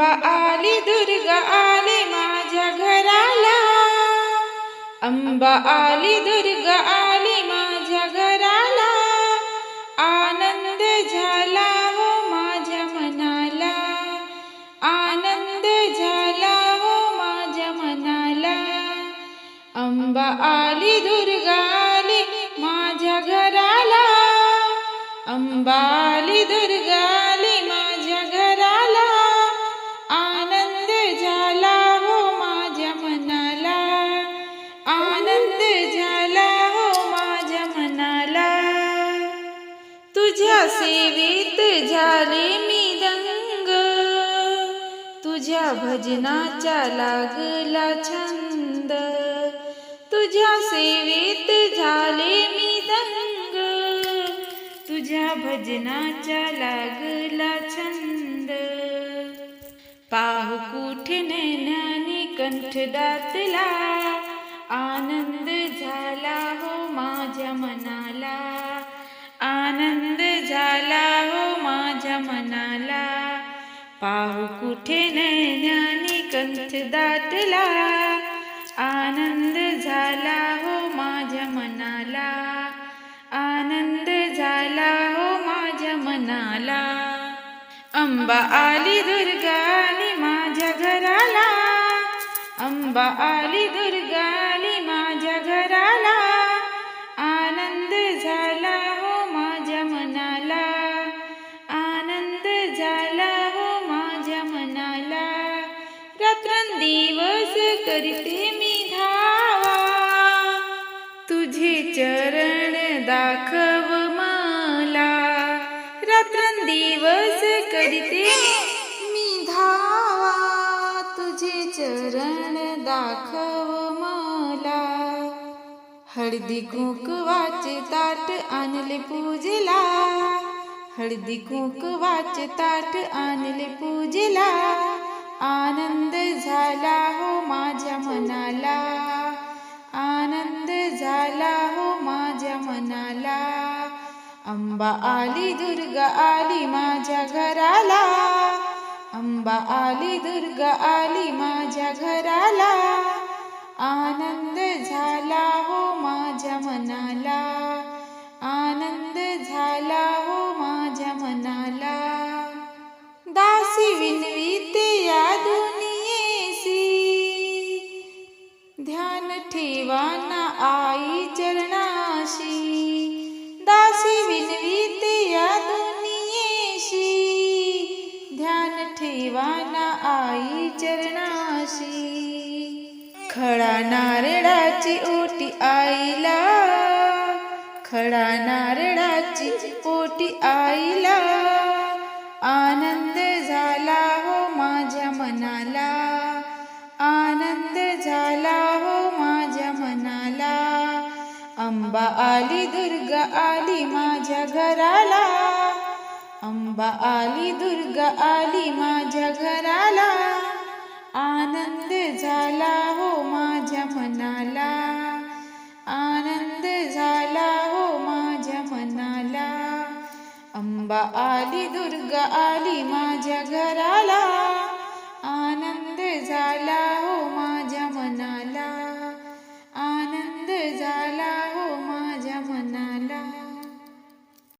अंबा आली दुर्गा आली माझ्या घराला. अंबा आली दुर्गा आली माझ्या घराला. आनंद झाला हो माझ्या मनाला. आनंद झाला हो माझ्या मनाला. अंबा आली दुर्गा आली माझ्या घराला. अंबा तुझ्या भजनाचा लागला छंद. तुझ्या सेवेत झाले मी दंग. तुझ्या भजनाचा लागला छंद. पाहू कुठे नैनानी कंठ दातला आनंद झाला पाहू कुठे नैनानी कंठ दाटला? आनंद झाला हो माझ्या मनाला. आनंद झाला हो माझ्या मनाला. अंबा आली दुर्गा आली माझ्या घराला. अंबा आली दुर्गा करते मी धावा. तुझे चरण दाखव मला. रात्रंदिवस करते मी धावा. तुझे चरण दाखव मला. हळदी कुंकवाचे ताट आणले पूजेला. हळदी कुंकवाचे ताट आणले पूजेला. आनंद झाला हो माझ्या मनाला. आनंद झाला हो माझ्या मनाला. अंबा आली दुर्गा आली माझ्या घराला. अंबा आली दुर्गा आली माझ्या घराला. आनंद झाला हो माझ्या मनाला. ध्यान ठेवा ना आई चरणाशी. दासी विनवीते या दुनियेशी. ध्यान ठेवा ना आई चरणाशी. खळा नारळाची ओटी आईला. खळा नारळाची ओटी आईला. अंबा आली दुर्गा आली माझ्या घराला. अंबा आली दुर्गा आली माझ्या घराला. आनंद झाला हो माझ्या मनाला. आनंद झाला हो माझ्या मनाला. अंबा आली दुर्गा आली माझ्या घराला. आनंद झाला हो